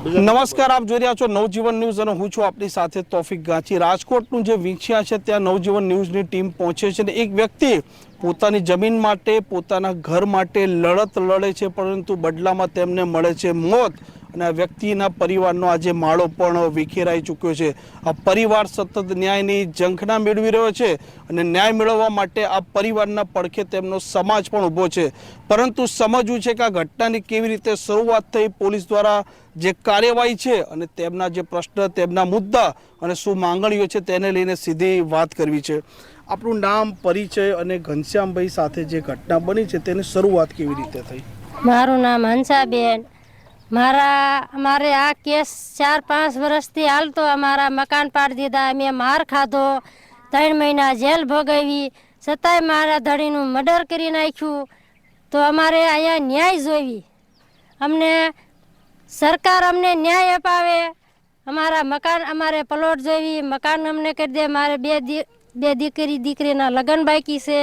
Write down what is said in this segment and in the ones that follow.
નમસ્કાર, આપ જોઈ રહ્યા છો નવજીવન ન્યૂઝ અને હું છું આપની સાથે તોફિક ગાંચી. રાજકોટનું જે વિંછિયા છે, ત્યાં નવજીવન ન્યૂઝની ટીમ પહોંચે છે અને એક વ્યક્તિ પોતાની જમીન માટે, પોતાના ઘર માટે લડત લડે છે, પરંતુ બદલામાં તેમને મળે છે મોત. અને આ વ્યક્તિના પરિવારનો આજે માળો પણ વિખેરાઈ ચૂક્યો છે. આ પરિવાર સતત ન્યાયની ઝંખના મેળવી રહ્યો છે અને ન્યાય મેળવવા માટે આ પરિવારના પડખે તેમનો સમાજ પણ ઊભો છે. પરંતુ સમજવું છે કે આ ઘટનાની કેવી રીતે શરૂઆત થઈ પોલીસ દ્વારા જે કાર્યવાહી છે અને તેમના જે પ્રશ્ન, તેમના મુદ્દા અને શું માંગણીઓ છે તેને લઈને સીધી વાત કરવી છે. આપણું નામ, પરિચય અને ઘનશ્યામભાઈ સાથે જે ઘટના બની છે તેની શરૂઆત કેવી રીતે થઈ? મારું નામ હંસાબેન. મારા, અમારે આ કેસ ચાર, પાંચ વર્ષથી હાલતો. અમારા મકાન પાડી દીધા. મેં માર ખાધો. ત્રણ મહિના જેલ ભોગવી. છતાંય મારા ધણીનું મર્ડર કરી નાખ્યું. તો અમારે અહીંયા ન્યાય જોઈવી. અમને સરકાર અમને ન્યાય અપાવે. અમારા મકાન, અમારે પ્લોટ જોઈવી. મકાન અમને કરી દે. મારે બે બે દીકરી, દીકરીના લગ્ન બાકી છે.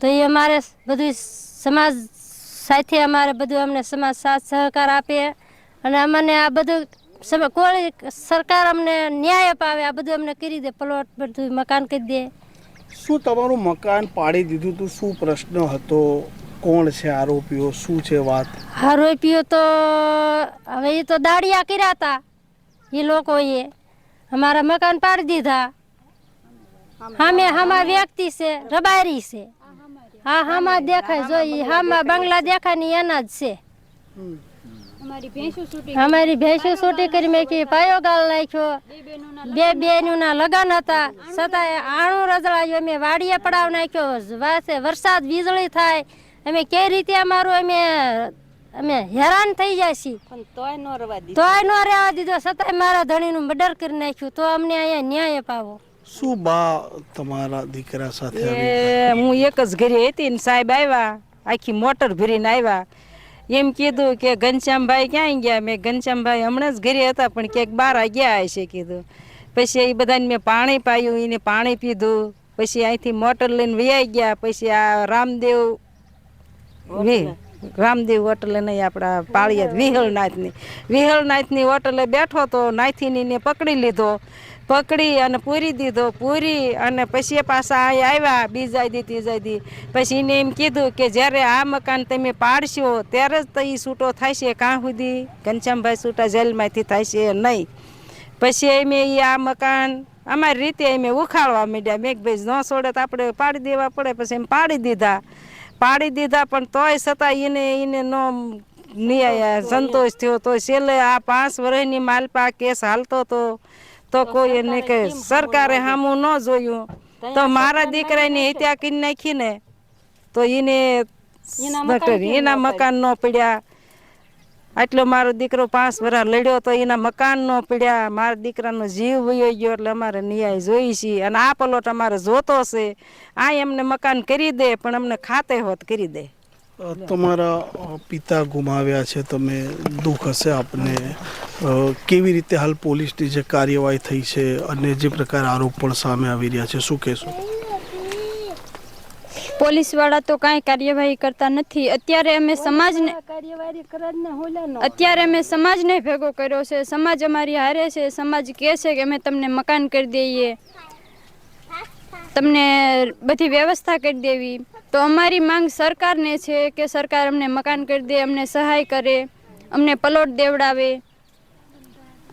તો એ અમારે બધું સમાજ સાથે અમારે બધું અમને સમાજ સાથ સહકાર આપે અને અમને આ બધું કોઈ સરકાર અમને ન્યાય અપાવે આ બધું અમને કરી દે પ્લોટ બધું મકાન કરી દે. શું તમારું મકાન પાડી દીધું હતું? શું પ્રશ્ન હતો? કોણ છે આરોપીઓ? શું છે વાત? આરોપીઓ તો હવે એ તો દાડિયા કર્યા હતા એ લોકોએ. અમારા મકાન પાડી દીધા. અમે અમારા વ્યક્તિ છે રબારી છે. હા હામાં દેખાય જો ઈ હામાં બંગલા દેખાય. ને એના જ છે. અમારી ભેંસો છૂટી કરી. મેકી પાયો ગાલ નાખ્યો બે બેનું ના લગન હતા. છતાંય આણું રજળાયું અમે વાડીએ પડાવ નાખ્યો. વાસે વરસાદ વીજળી થાય. અમે કઈ રીતે અમારું અમે અમે હેરાન થઈ જાય છીએ. પણ તોય નો તોય ન રહેવા દીધો. છતાંય મારા ધણીનું મર્ડર કરી નાખ્યું. તો અમને અહીંયા ન્યાય અપાવો. શું બા તમારા દીકરા સાથે એ હું એક જ ઘરે હતી ને સાહેબ આવ્યા આખી મોટર ભરીને આવ્યા. એમ કીધું કે ઘનશ્યામભાઈ ક્યાં ગયા? મેં ઘનશ્યામભાઈ હમણાં જ ઘરે હતા પણ ક્યાંક બહાર ગયા હશે કીધું. પછી એ બધાને મેં પાણી પાયું એને પાણી પીધું. પછી અહીંથી મોટર લઈને વૈયા ગયા પછી આ રામદેવ રામદેવ હોટલે નહીં આપણા પાળિયાદ વિહળનાથની. વિહળનાથની હોટલે બેઠો તો નાથીની ને પકડી લીધો. પકડી અને પૂરી દીધો, પૂરી અને પછી પાછા અહીં આવ્યા બીજા દી ત્રીજા દી. પછી એને એમ કીધું કે જ્યારે આ મકાન તમે પાડશો, ત્યારે જ તો એ છૂટો છે કાં સુધી? ઘનશ્યામભાઈ છૂટા જેલમાંથી છે નહીં. પછી અમે એ આ મકાન અમારી રીતે અમે ઉખાડવા માંડ્યા. મેં ભાઈ, ન છોડે તો આપણે પાડી દેવા પડે. પછી એમ પાડી દીધા. પાડી દીધા, પણ તોય છતાં એને એને નો સંતોષ થયો. તો છેલ્લે આ પાંચ વર્ષની માલપા કેસ હાલતો તો તો કોઈ એને કે સરકારે હામું ન જોયું. તો મારા દીકરાની હત્યા કરી નાખી ને તો એને એના મકાન ન પડ્યા. આટલો મારો દીકરો પાંચ વર્ષ લડ્યો તો એના મકાન નો પડ્યા. મારા દીકરાનો જીવ વયો ગયો એટલે અમારે ન્યાય જોઈ છે. અને આ પલોટ અમારે જોતો છે. આ એમને મકાન કરી દે પણ અમને ખાતે હોત કરી દે. તમારા પિતા ગુમાવ્યા છે તમે દુઃખ હશે આપને. કેવી રીતે હાલ પોલીસની જે કાર્યવાહી થઈ છે અને જે પ્રકાર આરોપ પણ સામે આવી રહ્યા છે શું કહેશો? પોલીસવાળા તો કાંઈ કાર્યવાહી કરતા નથી. અત્યારે અમે સમાજને અત્યારે અમે સમાજને ભેગો કર્યો છે. સમાજ અમારી હારે છે. સમાજ કહે છે કે અમે તમને મકાન કરી દઈએ. તમને બધી વ્યવસ્થા કરી દેવી. તો અમારી માંગ સરકારને છે કે સરકાર અમને મકાન કરી દે અમને સહાય કરે અમને પ્લોટ દેવડાવે.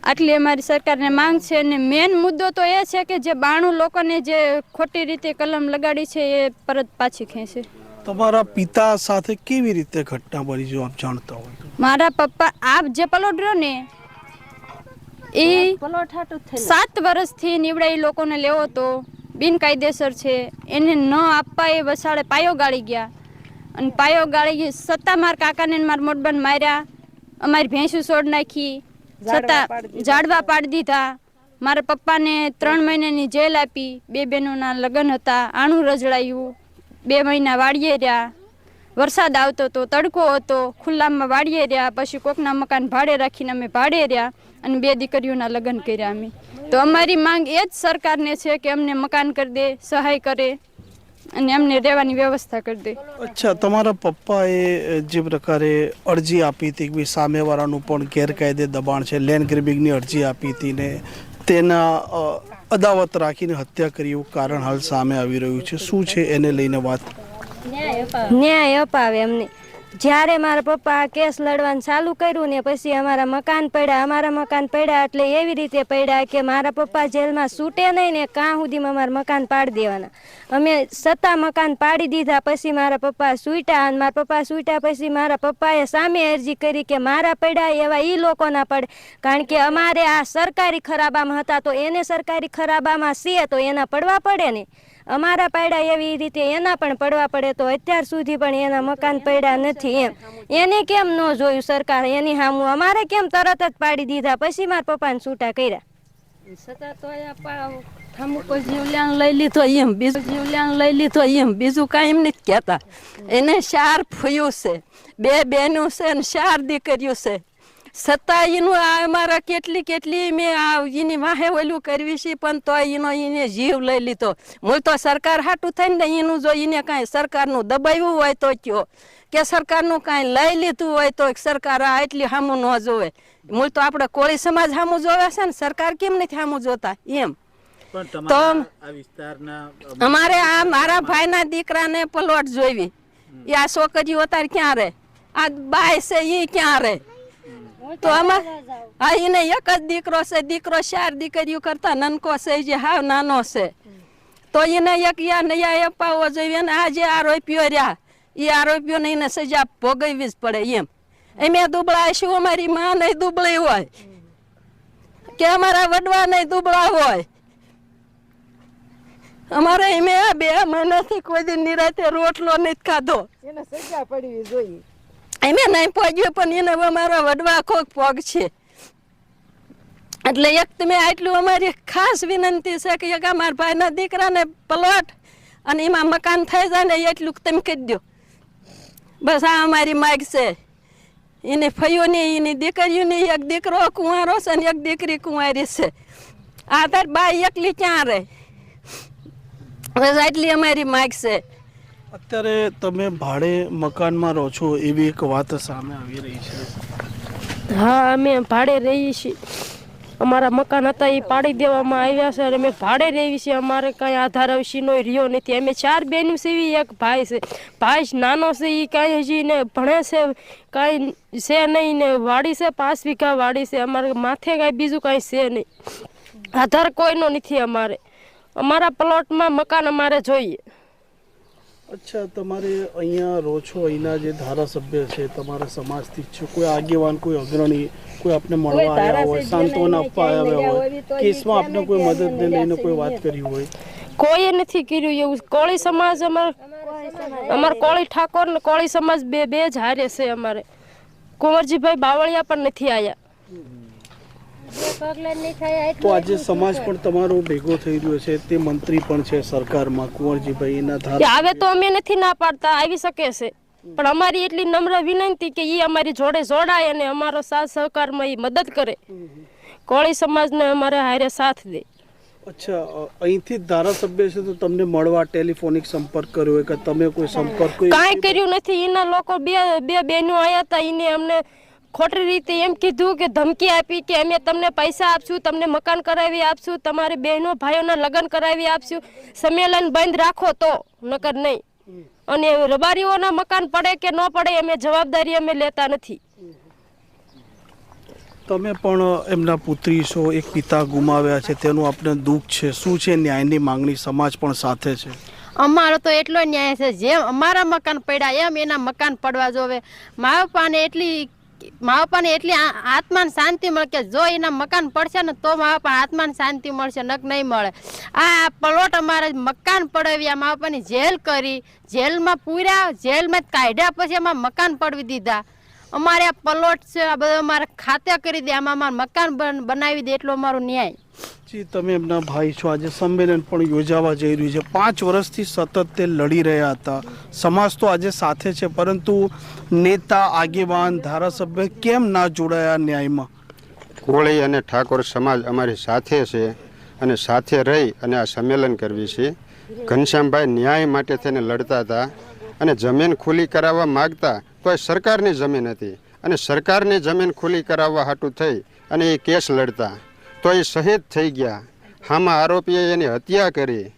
આટલી અમારી સરકારને માંગ છે અને મેન મુદ્દો તો એ છે કે જે બાણું લોકોને જે ખોટી રીતે કલમ લગાડી છે એ પરત પાછી ખેંચે. તમારા પિતા સાથે કેવી રીતે ઘટના બની જો આપ જાણતા હોય મારા પપ્પા આપ જે પલોટ રહ્યો ને એ સાત વર્ષથી નીવડાઈ લોકોને લેવો તો બિનકાયદેસર છે. એને ન આપવા એ વસાડે પાયો ગાળી ગયા. અને પાયો ગાળી સત્તા માર કાકાને માર મોટબન માર્યા. અમારી ભેંસું છોડ નાખી સત્તા ઝાડવા પાડી દીધા. મારા પપ્પાને ત્રણ મહિનાની જેલ આપી. બે બહેનોના લગ્ન હતા આણું રજડાયું. બે મહિના વાડીએ રહ્યા. વરસાદ આવતો હતો તડકો હતો ખુલ્લામાં વાડીએ રહ્યા. પછી કોકના મકાન ભાડે રાખીને અમે ભાડે રહ્યા. અને બે દીકરીઓના લગ્ન કર્યા અમે. તો અમારી માંગ એ જ સરકારને છે કે અમને મકાન કરી દે સહાય કરે અને એમને રહેવાની વ્યવસ્થા કરી દે. અચ્છા તમારા પપ્પાએ જે પ્રકારે અરજી આપી હતી કે સામેવાળાનું પણ ગેરકાયદે દબાણ છે લેન્ડ ગ્રેબિંગની અરજી આપી હતી ને તેના અદાવત રાખીને હત્યા કરી એવું કારણ હાલ સામે આવી રહ્યું છે. શું છે એને લઈને વાત? ન્યાય અપાવે એમને. જ્યારે મારા પપ્પા કેસ લડવાનું ચાલુ કર્યું ને પછી અમારા મકાન પડ્યા, અમારા મકાન પડ્યા એટલે એવી રીતે પડ્યા કે મારા પપ્પા જેલમાં છૂટે નહીં ને કાં સુધીમાં મારા મકાન પાડી દેવાના. અમે સત્તા મકાન પાડી દીધા, પછી મારા પપ્પા સૂટ્યા અને મારા પપ્પા સૂટ્યા પછી મારા પપ્પાએ સામે અરજી કરી કે મારા પડ્યા એવા એ લોકોના પડે. કારણ કે અમારે આ સરકારી ખરાબામાં હતા તો એને સરકારી ખરાબામાં સીએ તો એના પડવા પડે ને. અમારા પાડ્યા એવી રીતે એના પણ પડવા પડે તો અત્યાર સુધી પણ એના મકાન પડ્યા નથી એમ. એને કેમ ન જોયું સરકાર? એની સામું અમારે કેમ તરત જ પાડી દીધા? પછી મારા પપ્પાને છૂટા કર્યા. છતાં તો અમુક જીવલ્યાણ લઈ લીધો એમ. બીજું જીવલ્યાણ લઈ લીધો એમ. બીજું કાંઈ નથી કહેતા. એને ચાર ફયું છે. બે બેનું છે ને ચાર દીકરીઓ છે. છતાં એનું આ અમારા કેટલી કેટલી મેં આ એની વાહે ઓલું કરવી છે પણ તો એનો એને જીવ લઈ લીધો. મૂળ તો સરકાર હાટું થઈને ને એનું જો એને કાંઈ સરકારનું દબાવ્યું હોય તો કયો. કે સરકારનું કાંઈ લઈ લીધું હોય તો સરકાર આ એટલી સામું ન જોવે. મૂળ તો આપણે કોળી સમાજ સામું જોવે છે ને સરકાર કેમ નથી સામું જોતા? એમ. તો અમારે આ મારા ભાઈના દીકરાને પલોટ જોઈવી. એ આ છોકરીઓ અત્યારે ક્યાં રહે આ બાય છે એ ક્યાં રહે તો આમાં હા એને એક જ દીકરો છે દીકરો ચાર દીકરીઓ કરતા નનકો છે જે હાવ નાનો છે. તો એને એક યા નયા અપાવવો જોઈએ અને આ જે આરોપીઓ રહ્યા એ આરોપીઓને એને સજા ભોગવવી જ પડે એમ. અમે દુબળા શું અમારી માં નહીં દુબળી હોય. કે અમારા વડવા નહીં દુબળા હોય. અમારે એમ બે મહિનાથી કોઈ દિન નિરાતે રોટલો નથી ખાધો. એને સજા પડવી જોઈએ. એમે નહીં પહોંચ્યું પણ એને અમારો વડવા કોક પગ છે. એટલે એક તમે આટલું અમારી ખાસ વિનંતી છે કે એક અમારા ભાઈના દીકરાને પ્લોટ અને એમાં મકાન થઈ જાય ને એટલું તમે કહી દો બસ આ અમારી માગ છે. એને ફઈઓની, એની દીકરીઓની એક દીકરો કુંવારો છે અને એક દીકરી કુંવારી છે. આ તાર બા એકલી ક્યાં રહે? બસ આટલી અમારી માગ છે. અત્યારે તમે ભાડે મકાનમાં રહો છો એવી એક વાત સામે આવી રહી છે. હા, અમે ભાડે રહીએ છીએ. અમારા મકાન હતા એ પાડી દેવામાં આવ્યા છે અને અમે ભાડે રહીએ છીએ. અમારે કાંઈ આધાર અવશીનો રહ્યો નથી. અમે ચાર બહેનું એવી એક ભાઈ છે. ભાઈ નાનો છે એ કાંઈ હજી ને ભણે છે, કાંઈ છે નહીં ને વાડી છે, પાંચ વીઘા વાડી છે. અમારે માથે કાંઈ બીજું કાંઈ છે નહીં. આધાર કોઈનો નથી અમારે. અમારા પ્લોટમાં મકાન અમારે જોઈએ. અચ્છા તમારે અહીંયા રહો છો અહીંના જે ધારાસભ્ય છે તમારા સમાજથી છે? કોઈ આગેવાન કોઈ અગ્રણી કોઈ આપને મળવા આવ્યા હોય સાંત્વના આપવા આવ્યા હોય? કેસમાં આપને કોઈ મદદને લઈને કોઈ વાત કરી હોય? કોઈએ નથી કર્યું એવું. કોળી સમાજ અમાર અમાર કોળી ઠાકોર ને કોળી સમાજ બે બે જ હારે છે અમારે. કુંવરજીભાઈ બાવળિયા પણ નથી આવ્યા તો આજે સમાજ પણ તમારો ભેગો થઈ રહ્યો છે તે મંત્રી પણ છે સરકારમાં કુંવરજીભાઈ એના કે હવે તો અમે નથી ના પાડતા આવી શકે છે. પણ અમારી એટલી નમ્ર વિનંતી કે એ અમારી જોડે જોડાય અને અમારો સાથ સહકારમાં એ મદદ કરે. કોળી સમાજને અમારે હારે સાથ દે. અચ્છા અહીંથી જ ધારાસભ્ય છે તો તમને મળવા ટેલિફોનિક સંપર્ક કર્યો હોય કે તમે કોઈ સંપર્ક કોઈ કાંઈ કર્યું નથી. એના લોકો બે બે બહેનો આવ્યા હતા એને અમને ખોટી રીતે એમ કીધું કે ધમકી આપી કે અમે તમને પૈસા આપશું તમને મકાન કરાવી આપશું તમારી બહેનો ભાઈઓના લગ્ન કરાવી આપશું સંમેલન બંધ રાખો તો નકર નહીં. અને રબારીઓના મકાન પડે કે ન પડે અમે જવાબદારી અમે લેતા નથી. તમે પણ એમના પુત્રી છો એક પિતા ગુમાવ્યા છે તેનું આપણે દુઃખ છે. શું છે ન્યાયની માંગણી સમાજ પણ સાથે છે? અમારો તો એટલો ન્યાય છે જેમ અમારા મકાન પડ્યા એમ એના મકાન પડવા જોવે. મા બાપાને એટલી મા બાપાને એટલી આત્માને શાંતિ મળે કે જો એના મકાન પડશે ને તો મા બાપા આત્માને શાંતિ મળશે નક નહીં મળે. આ પ્લોટ અમારે મકાન પડાવ્યા મા બાપાની જેલ કરી. જેલમાં પૂર્યા, જેલમાં કાઢ્યા પછી એમાં મકાન પડવી દીધા. અમારે આ પ્લોટ છે આ બધું અમારે ખાતે કરી દે આમાં અમારે મકાન બન- બનાવી દે એટલો અમારો ન્યાય. જી તમે એમના ભાઈ છો. આજે સંમેલન પણ યોજાવા જઈ રહ્યું છે. પાંચ વર્ષથી સતત તે લડી રહ્યા હતા. સમાજ તો આજે સાથે છે પરંતુ નેતા આગેવાન ધારાસભ્ય કેમ ના જોડાયા ન્યાયમાં? કોળી અને ઠાકોર સમાજ અમારી સાથે છે અને સાથે રહી અને આ સંમેલન કરવી છે. ઘનશ્યામભાઈ ન્યાય માટે થઈને લડતા હતા અને જમીન ખુલ્લી કરાવવા માગતા એ સરકારની જમીન હતી અને સરકારની જમીન ખુલ્લી કરાવવા હાટું થઈ અને એ કેસ લડતા. તો એ શહીદ થઈ ગયા. આમાં આરોપીએ એની હત્યા કરી.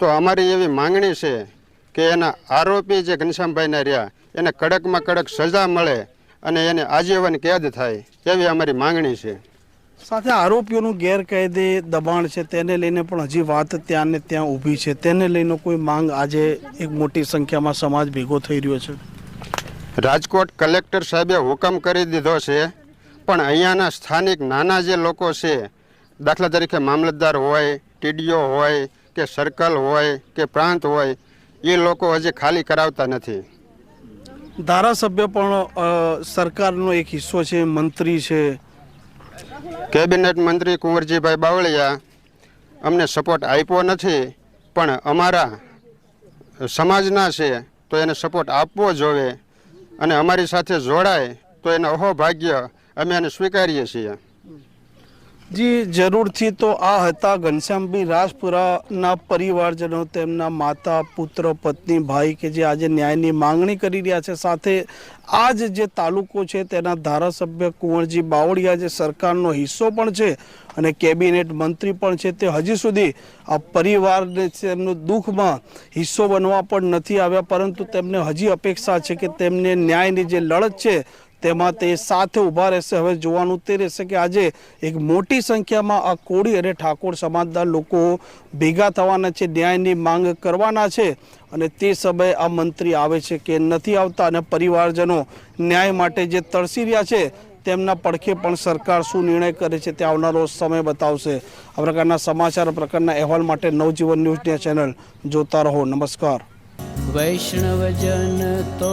તો અમારી એવી માંગણી છે કે એના આરોપી જે ઘનશ્યામભાઈના રહ્યા, એને કડકમાં કડક સજા મળે અને એને આજીવન કેદ થાય એવી અમારી માંગણી છે. સાથે આરોપીઓનું ગેરકાયદે દબાણ છે, તેને લઈને પણ હજી વાત ત્યાં ને ત્યાં ઊભી છે. તેને લઈને કોઈ માંગ આજે એક મોટી સંખ્યામાં સમાજ ભેગો થઈ રહ્યો છે. રાજકોટ કલેક્ટર સાહેબે હુકમ કરી દીધો છે. પણ અહીંયાના સ્થાનિક નાના જે લોકો છે દાખલા તરીકે મામલતદાર હોય ટીડીઓ હોય કે સર્કલ હોય કે પ્રાંત હોય એ લોકો હજી ખાલી કરાવતા નથી. ધારાસભ્ય પણ સરકારનો એક હિસ્સો છે મંત્રી છે. કેબિનેટ મંત્રી કુંવરજીભાઈ બાવળિયા અમને સપોર્ટ આપ્યો નથી પણ અમારા સમાજના છે તો એને સપોર્ટ આપવો જોવે અને અમારી સાથે જોડાય તો એને અહોભાગ્ય અમે એને સ્વીકારીએ છીએ. જી, જરૂરથી તો આ હતા ઘનશ્યામભાઈ રાજપુરાના પરિવારજનો, તેમના માતા, પુત્ર, પત્ની, ભાઈ કે જે આજે ન્યાયની માંગણી કરી રહ્યા છે. સાથે આ જે તાલુકો છે તેના ધારાસભ્ય કુંવરજી બાવળિયા જે સરકારનો હિસ્સો પણ છે અને કેબિનેટ મંત્રી પણ છે, તે હજી સુધી આ પરિવારને તેમનું દુઃખમાં હિસ્સો બનવા પણ નથી આવ્યા. પરંતુ તેમને હજી અપેક્ષા છે કે તેમને ન્યાયની જે લડત છે તેમાં તે સાથે ઊભા રહેશે. હવે જોવાનું તે રહેશે કે આજે એક મોટી સંખ્યામાં આ કોળી અને ઠાકોર સમાજના લોકો ભેગા થવાના છે, ન્યાયની માંગ કરવાના છે અને તે સમયે આ મંત્રી આવે છે કે નથી આવતા અને પરિવારજનો ન્યાય માટે જે તરસી રહ્યા છે, તેમના પડખે પણ સરકાર શું નિર્ણય કરે છે તે આવનારો સમય બતાવશે. આ પ્રકારના સમાચાર પ્રકારના અહેવાલ માટે નવજીવન ન્યૂઝની ચેનલ જોતા રહો. નમસ્કાર. વૈષ્ણવજન તો